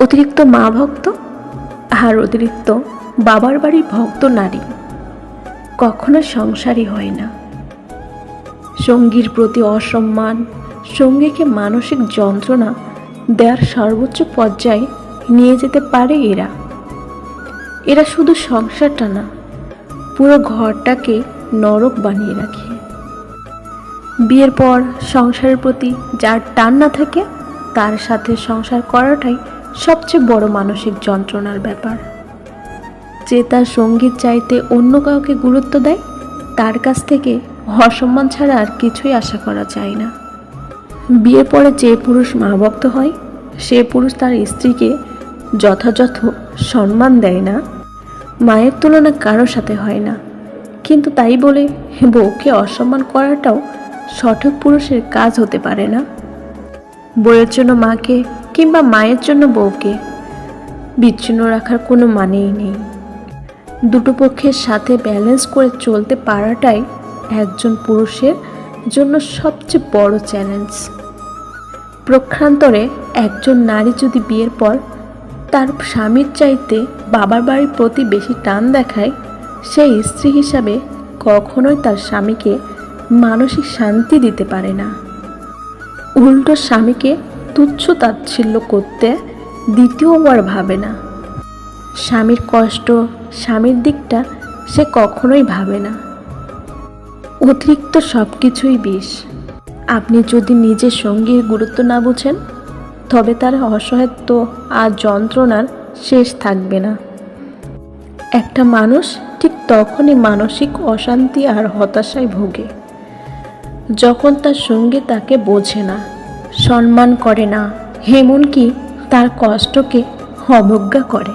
অতিরিক্ত মা ভক্ত আর অতিরিক্ত বাবার বাড়ির ভক্ত নারী। কখনো সংসারই হয় না। সঙ্গীর প্রতি অসম্মান, সঙ্গীকে মানসিক যন্ত্রণা দেওয়ার সর্বোচ্চ পর্যায়ে নিয়ে যেতে পারে এরা। এরা শুধু সংসারটা না, পুরো ঘরটাকে নরক বানিয়ে রাখে। বিয়ের পর সংসারের প্রতি যার টান না থাকে, তার সাথে সংসার করাটাই সবচেয়ে বড় মানসিক যন্ত্রণার ব্যাপার। যে তার সংগীত চাইতে অন্য কাউকে গুরুত্ব দেয়, তার কাছ থেকে অসম্মান ছাড়া আর কিছুই আশা করা যায় না। বিয়ের পরে যে পুরুষ মা ভক্ত হয়, সে পুরুষ তার স্ত্রীকে যথাযথ সম্মান দেয় না, মায়ের তুলনা কারোর সাথে হয় না। কিন্তু তাই বলে বউকে অসম্মান করাটাও সঠিক পুরুষের কাজ হতে পারে না। বইয়ের জন্য মাকে কিংবা মায়ের জন্য বউকে, বিচ্ছিন্ন রাখার কোনো মানেই নেই। দুটো পক্ষের সাথে ব্যালেন্স করে চলতে পারাটাই একজন পুরুষের জন্য সবচেয়ে বড় চ্যালেঞ্জ প্রক্ষান্তরে একজন নারী যদি বিয়ের পর তার স্বামীর চাইতে বাবার বাড়ির প্রতি বেশি টান দেখায়, সেই স্ত্রী হিসাবে কখনোই তার স্বামীকে মানসিক শান্তি দিতে পারে না। উল্টো স্বামীকে তুচ্ছ তাচ্ছিল্য করতে দ্বিতীয়বার ভাবে না। স্বামীর কষ্ট, স্বামীর দিকটা সে কখনোই ভাবে না। অতিরিক্ত সব কিছুই বিষ। আপনি যদি নিজের সঙ্গীর গুরুত্ব না বুঝেন, তবে তার অসহায়ত্ব আর যন্ত্রণার শেষ থাকবে না। একটা মানুষ ঠিক তখনই মানসিক অশান্তি আর হতাশায় ভোগে, যখন তার সঙ্গে তাকে বোঝে না। সম্মান করে না। এমনকি তার কষ্টকে অবজ্ঞা করে।